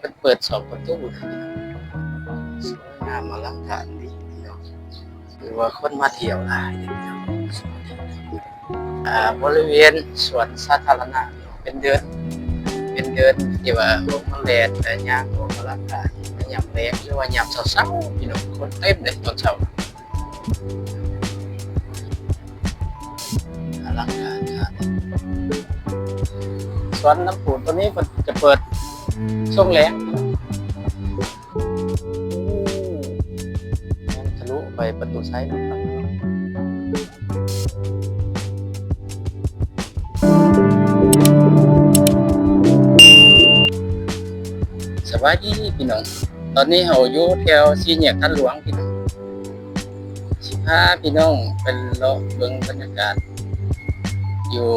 มันเปิดสองประตูสวยงามอลังการดีพี่น้องคือว่าคนมาเที่ยวหลายเด้อพี่น้องอ่าบริเวณสวนสาธารณะเป็นเดือนเป็นเดือนที่ว่าลงมาแลนแต่ยางลงมาลังกายยามแรงหรือว่ายามเช้าๆพี่น้องคนเต็มเลยตอนเช้าอลังการสวนน้ำปูนตัวนี้มันจะเปิด ช่วงแรงทะลุไปประตูไซด์นะครับสวัสดีพี่น้อง ตอนนี้เราอยู่แถวสี่แยท่านหลวงพี่น้องสิพาพี่น้องเป็นเลาะเบิ่งบรรยากาศ อยู่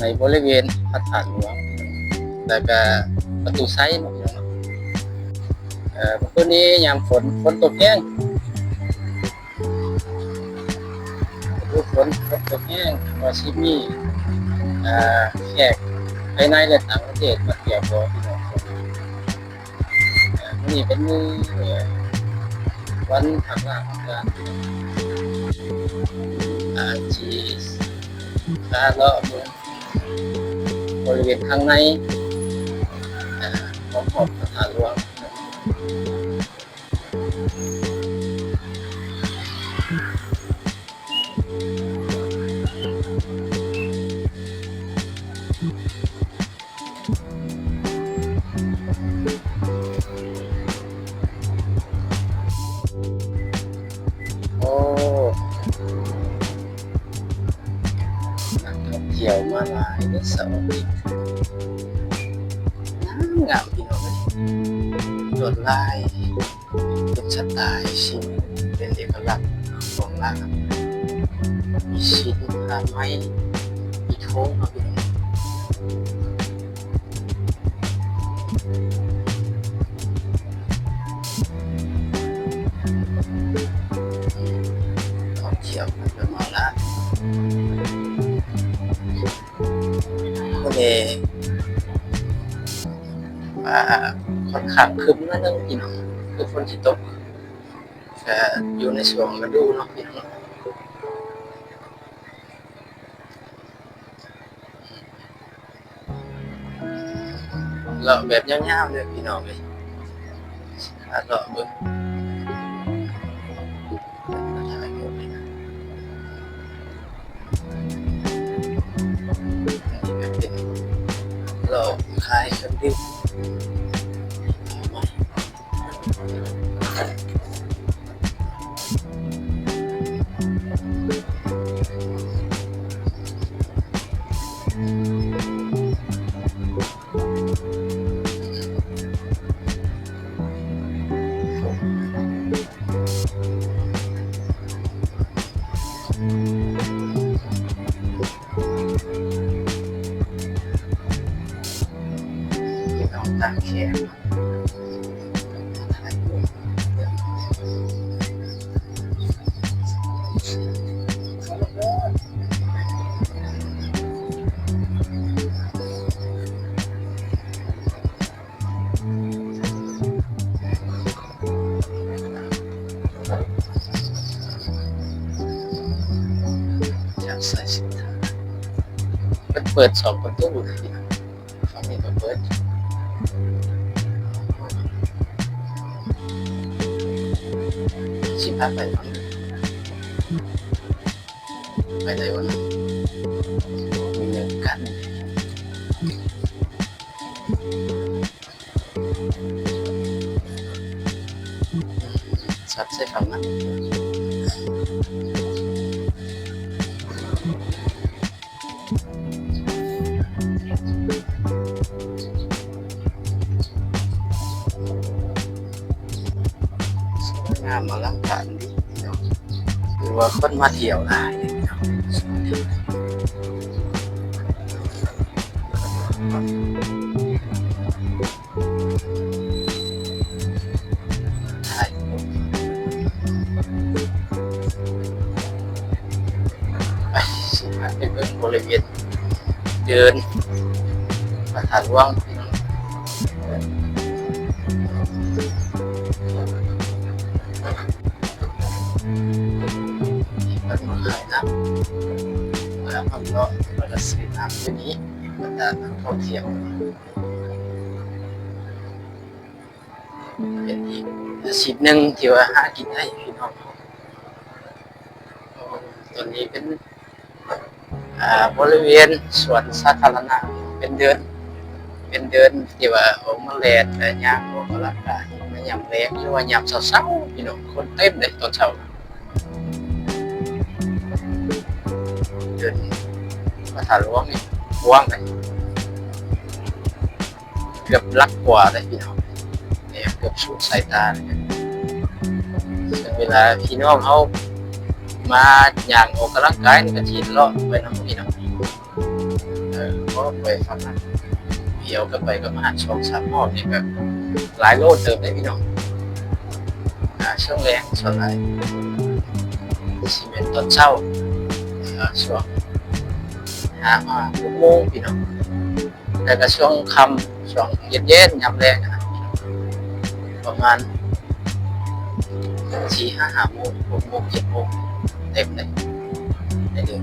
ในบริเวณพระธาตุหลวง แล้วก็ประตูไซน์เนาะเอ่อเมื่อคืนนี้ยามฝนฝนตกแห้งดูฝนฝนตกแห้งว่าสิมีอ่อแขกภายในและต่างประเทศมาเที่ยวบ่พี่น้องนี้เป็นมือวันทำงานของการอาที่พาเลาะเบิ่งบริเวณข้างใน ของขอบพระธาตุหลวงโอ้นักท่องเที่ยวมาหลายเด้อเสอาทิ ของร้านมีชิ้นผ้าไหมมีโถงเนาะพี่น้องท่องเที่ยวมันเป็นมาละก็เลยว่าค่อนข้างคึมนิดนึงพี่น้องคือฝนที่ตก แต่อยู่ในช่วงฤดูเนาะพี่น้องเราแบบยาวๆเลยพี่น้องเลยถ้าเราเบิ่งเราขายเครื่องดื่ม น้องต่างแขกจากสายสินค้ามันเปิดสองประตู ู สิพาใส่ฟังไปไหนวะนมีเงินกันชัดใช่ฟังนะ ว่าคนมาเที่ยวหลายนะครับเป็นบริเวณเดินประธานว่าง พี่น้องซื้อน้ำที่นี้บรรดานักท่องเที่ยวเป็นอีกอาชีหนึ่งที่ว่าหากินได้พี่น้องตอนนี้เป็นบริเวณสวนสาธารณะเป็นเดิน เป็นเดินที่ว่าออกมาแลนแต่ยามออกกำลังกายในยามแรงหรือว่ายามเช้าๆพี่น้องคนเต็มเลยตอนเช้า ถาหลวงนี่กว้างเลยเกือบลักกว่าเลยพี่น้องเนี่ยเกือบสุดสายตาเลยซึ่งเวลาพี่น้องเขามาอย่างออกกำลังกายนี่ก็ทีเลาะไปน้ำพี่น้องเออเพราะไปฟังนั้นเดียวกันไปก็มาช่องสามหอบนี่ก็หลายโลดเติมได้พี่น้องอ่าช่วงแรงส่วนไหนซีเมนต์ตอนเช้าช่วง ห้ามาหกโมงพี่น้องแล้วก็ช่วงค่ำช่วงเย็นเย็นๆยามแรงนะครับประมาณสี่ห้าห้าโมงหกโมงเจ็ดโมงเต็มเลยในเดือน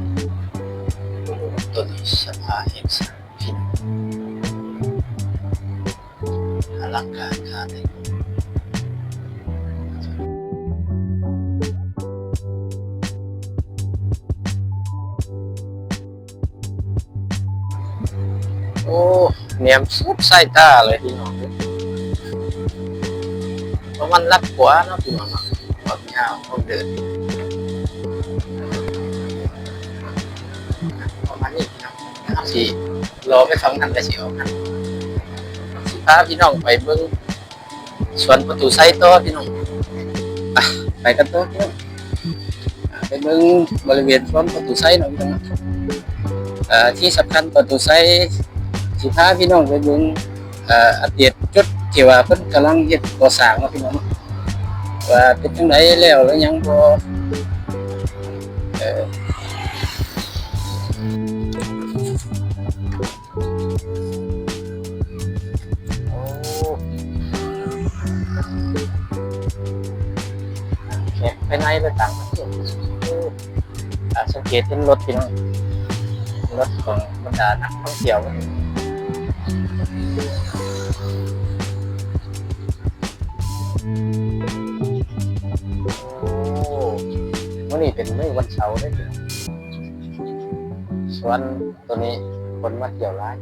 ตัวนี้สภาแห่งสามพี่น้องอลังการขนานี้โอ้เนียมสุดสายตาเลยพี่น้องเพราะมันรักกว่านะพี่น้องเนาะความยาวความเดินประมาณนี้นะครับสิรอไปฟังกันแต่สิออกกันสิพาพี่น้องไปเบิ่งสวนประตูไซต์ต่อพี่น้องไปไปกันต่อพี่น้องไปเบิ่งบริเวณสวนประตูไซต์เนาะพี่น้องที่สำคัญประตูไซต์ สิพาพี่น้องไปเบิ่งอ่าอัปเดตจุดที่ว่าเพิ่นกำลังเฮ็ดก่อสร้างเนาะพี่น้องว่าเป็นจังไดแล้วแล้วยังบ่เอ่อโอ้แขกไปไหนไปต่างประเทศโอ้อ่าสังเกตเห็นรถพี่น้องรถของบรรดานักท่องเที่ยว นนี้เป็นมื้อวันเสาร์ได้อพี่น้องส่วนตัวนี้คนมาเที่ยวร้าน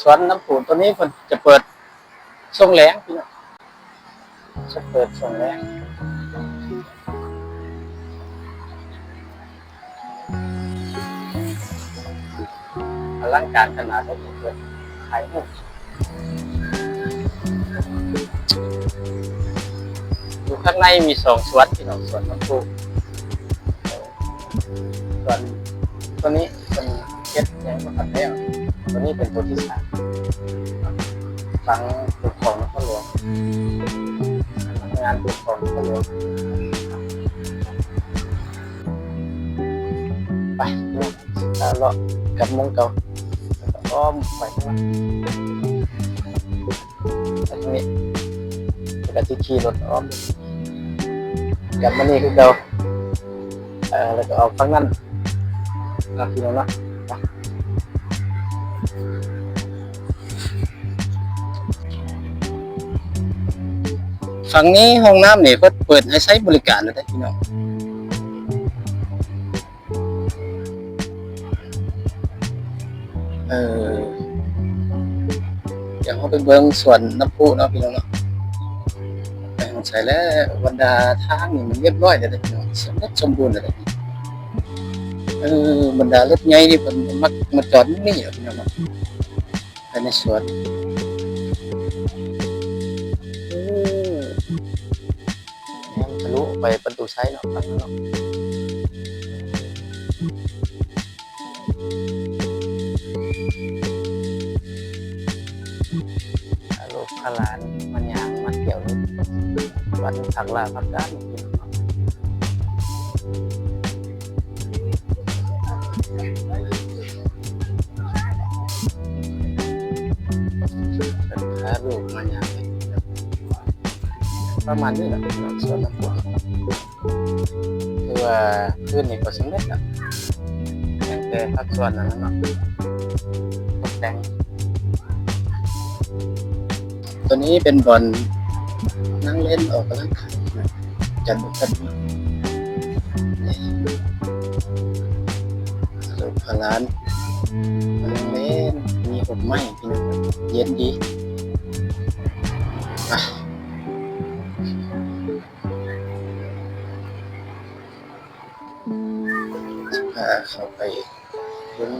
สวนน้ำปูนตัวนี้มันจะเปิดช่วงแรงพี่น้องจะเปิดช่วงแรงอลังการขนาดนี้เปิดขายหูกอยู่างในมีสองสวนพี่น้องสวนน้ำปูสวนตัวนี้เป็นเก็ดยังไม่ทันแล้วตัวนี้เป็นตัวที่สามฟังปกครองนครหลวงงานปกครองนครหลวงไปแล้วเลาะกับมงเก่าก็มไปข้างหลังแล้วทีนี้แล้วก็ที่ขี่รถอ้อม กลับมานี่คือเก่าเออแล้วก็ออกฝั่งนั้นนะพี่น้องนะฝั่งนี้ห้องน้ำเนี่ยก็เปิดให้ใช้บริการเลยได้พี่น้องเออเดี๋ยวเราไปเบิ้งส่วนน้ำพุเนาะพี่น้องเนาะ ส่แล้วบรรดาทางนี่มันเรียบร้อยเลยได้พี่น้องสมบูรณ์สมบูรณ์เลยได้เออบรรดารถใหญ่นี่มันมักมาจอดนี่เหรอพี่น้องเนภายในสวนแง้มทะลุไปประตูซ้ายเนาะครับเนาะ วันผักลาผักด้านกินเนาะเป็นขาลูกมันยางประมาณนี้แหละเป็นส่วนน้ำผุคือว่าว่าคืนนี้ก็สำเร็จแล้วแต่พักส่วนนั้นเนาะตกแต่งตัวนี้เป็นบอล นั่งเล่นออกกำลังกายนะจันทร์จันทร์นี่สุขร้านมานั่งเล่นมีผมไหมพี่น้องเย็นดีไปพาเข้าไปบน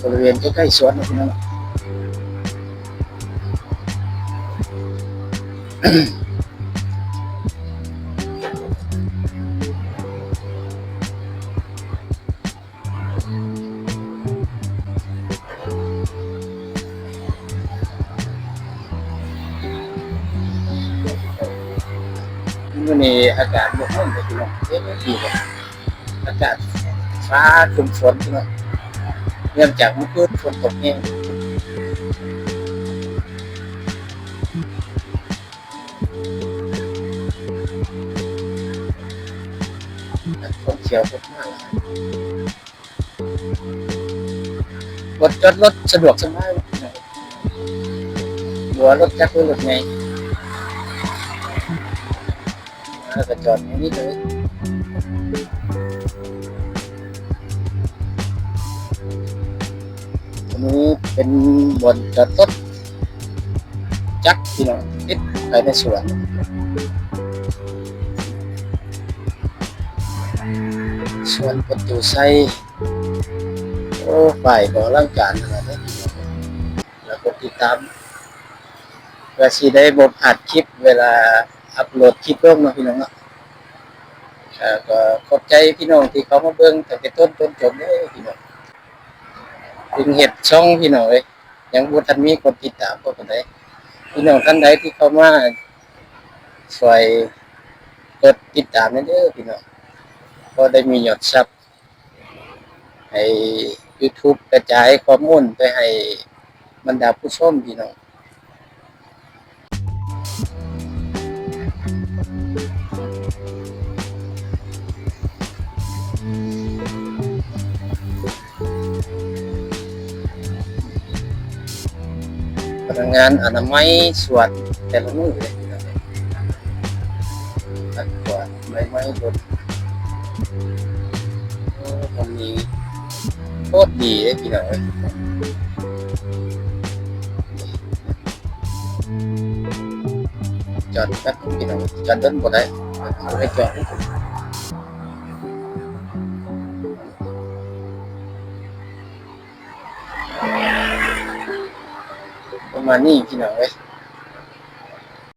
บริเวณใกล้ๆสวนนะพี่น้อง วันนี้อากาศบกมุ่นเลยพี่น้องเย็นดีเลยอากาศฟ้าครึมฝนพี่น้องเนื่องจากเมื่อคืนฝนตกแห้ง ขียวรถมากรถจอดรถสะดวกสบายพี่น้องบัวรถจักรรถไงแล้วก็จอดอย่างนี้เลยอันนี้เป็นบนจอดรถจักรที่น้องติดภายในสวน สวนประตูไซโอ้ฝ่ายก่อร่างการขนาดนี้แล้วก็ติดตามเพื่อสิได้บ่พลาดคลิปเวลาอัปโหลดคลิปลงเนาพี่น้องอ่าก็ขอบใจพี่น้องที่เขามาเบิ่งตั้งแต่ต้นจนจบเด้อพี่น้องถึงเห็ดช่องพี่น้องเอ้ยยังบ่ทันมีคนติดตามกคนใดพี่น้องท่านใดที่เขามาช่วยกดติดตามนั่นเด้อพี่น้อง ก็ได้มียอดซับให้ YouTube กระจายข้อมูลไปให้บรรดาผู้ชมพี่น้องพนักงานอนามัยสวนแต่ละมือเลยน้องตัดกวดใบไม้บนโอ้มั นมีโคตรดีเลยพี่น้องเอ้ยจอดแป๊บนึงพี่น้องจอดเดินบ่ได้เอาให้จอดประมาณนี้พี่น้องเอ้ย